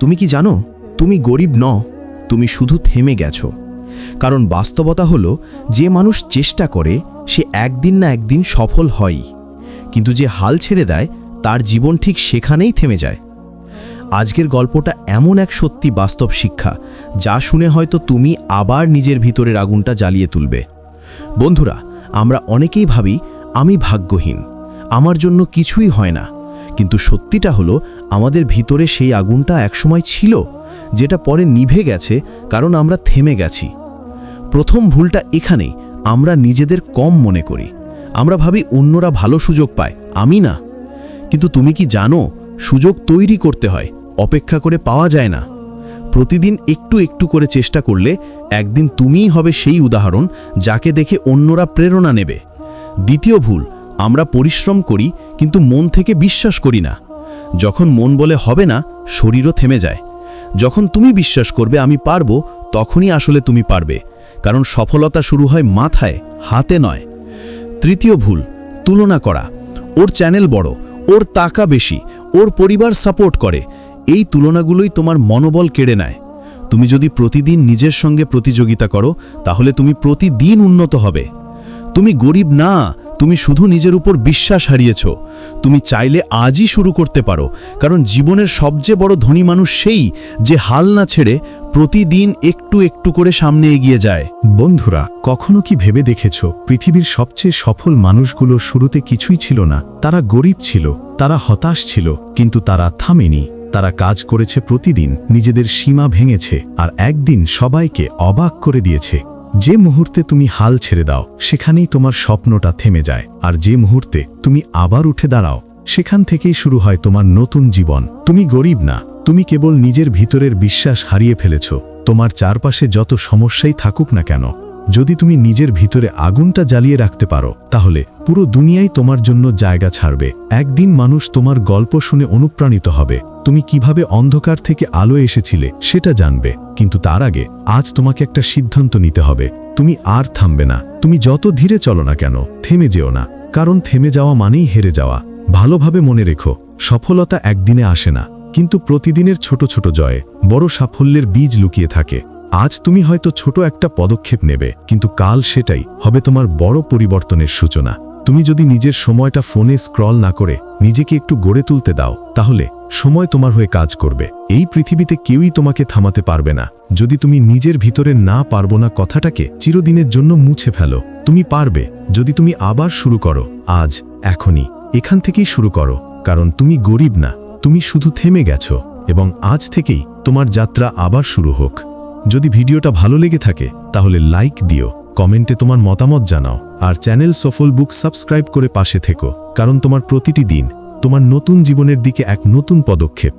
তুমি কি জানো? তুমি গরিব ন তুমি শুধু থেমে গেছো। কারণ বাস্তবতা হলো, যে মানুষ চেষ্টা করে, সে একদিন না একদিন সফল হয়ই। কিন্তু যে হাল ছেড়ে দেয়, তার জীবন ঠিক সেখানেই থেমে যায়। আজকের গল্পটা এমন এক সত্যি বাস্তব শিক্ষা, যা শুনে হয়তো তুমি আবার নিজের ভিতরের আগুনটা জ্বালিয়ে তুলবে। বন্ধুরা, আমরা অনেকেই ভাবি, আমি ভাগ্যহীন, আমার জন্য কিছুই হয় না। কিন্তু সত্যিটা হলো, আমাদের ভিতরে সেই আগুনটা একসময় ছিল, যেটা পরে নিভে গেছে কারণ আমরা থেমে গেছি। প্রথম ভুলটা এখানেই, আমরা নিজেদের কম মনে করি। আমরা ভাবি অন্যরা ভালো সুযোগ পায়, আমি না। কিন্তু তুমি কি জানো, সুযোগ তৈরি করতে হয়, অপেক্ষা করে পাওয়া যায় না। প্রতিদিন একটু একটু করে চেষ্টা করলে একদিন তুমিই হবে সেই উদাহরণ, যাকে দেখে অন্যরা প্রেরণা নেবে। দ্বিতীয় ভুল আমরা পরিশ্রম করি, কিন্তু মন থেকে বিশ্বাস করি না। যখন মন বলে হবে না, শরীরও থেমে যায়। যখন তুমি বিশ্বাস করবে আমি পারব, তখনই আসলে তুমি পারবে। কারণ সফলতা শুরু হয় মাথায়, হাতে নয়। তৃতীয় ভুল, তুলনা করা। ওর চ্যানেল বড়, ওর টাকা বেশি, ওর পরিবার সাপোর্ট করে। এই তুলনাগুলোই তোমার মনোবল কেড়ে নেয়। তুমি যদি প্রতিদিন নিজের সঙ্গে প্রতিযোগিতা করো, তাহলে তুমি প্রতিদিন উন্নত হবে। তুমি গরিব না তুমি শুধু নিজের উপর বিশ্বাস হারিয়েছ। তুমি চাইলে আজই শুরু করতে পারো, কারণ জীবনের সবচেয়ে বড় ধনী মানুষ সেই যে হাল না ছেড়ে প্রতিদিন একটু একটু করে সামনে এগিয়ে যায়। বন্ধুরা, কখনো কি ভেবে দেখেছ, পৃথিবীর সবচেয়ে সফল মানুষগুলো শুরুতে কিছুই ছিল না। তারা গরিব ছিল, তারা হতাশ ছিল, কিন্তু তারা থামেনি। তারা কাজ করেছে প্রতিদিন, নিজেদের সীমা ভেঙেছে, আর একদিন সবাইকে অবাক করে দিয়েছে। যে মুহূর্তে তুমি হাল ছেড়ে দাও, সেখানেই তোমার স্বপ্নটা থেমে যায়। আর যে মুহূর্তে তুমি আবার উঠে দাঁড়াও, সেখান থেকেই শুরু হয় তোমার নতুন জীবন। তুমি গরিব না, তুমি কেবল নিজের ভিতরের বিশ্বাস হারিয়ে ফেলেছ। তোমার চারপাশে যত সমস্যাই থাকুক না কেন যদি তুমি নিজের ভিতরে আগুনটা জ্বালিয়ে রাখতে পারো, তাহলে পুরো দুনিয়াই তোমার জন্য জায়গা ছাড়বে। একদিন মানুষ তোমার গল্প শুনে অনুপ্রাণিত হবে। তুমি কীভাবে অন্ধকার থেকে আলো এসেছিলে সেটা জানবে। কিন্তু তার আগে আজ তোমাকে একটা সিদ্ধান্ত নিতে হবে। তুমি আর থামবে না। তুমি যত ধীরে চলো না কেন, থেমে যেও না। কারণ থেমে যাওয়া মানেই হেরে যাওয়া। ভালোভাবে মনে রেখো, সফলতা একদিনে আসে না। কিন্তু প্রতিদিনের ছোট ছোট জয়ে বড় সাফল্যের বীজ লুকিয়ে থাকে। আজ তুমি হয়তো ছোট একটা পদক্ষেপ নেবে, কিন্তু কাল সেটাই হবে তোমার বড় পরিবর্তনের সূচনা। তুমি যদি নিজের সময়টা ফোনে স্ক্রল না করে নিজেকে একটু গড়ে তুলতে দাও, তাহলে সময় তোমার হয়ে কাজ করবে। এই পৃথিবীতে কেউই তোমাকে থামাতে পারবে না। যদি তুমি নিজের ভিতরে না পারব না কথাটাকে, চিরদিনের জন্য মুছে ফেলো। তুমি পারবে যদি তুমি আবার শুরু করো, আজ, এখনই। এখান থেকেই শুরু করো, কারণ তুমি গরিব না, তুমি শুধু থেমে গেছো, এবং আজ থেকেই তোমার যাত্রা আবার শুরু হোক। যদি ভিডিওটা ভালো লেগে থাকে, তাহলে লাইক দিও, কমেন্টে তোমার মতামত জানাও, আর চ্যানেল সফল বুক সাবস্ক্রাইব করে পাশে থেকো, কারণ তোমার প্রতিটি দিন তোমার নতুন জীবনের দিকে এক নতুন পদক্ষেপ।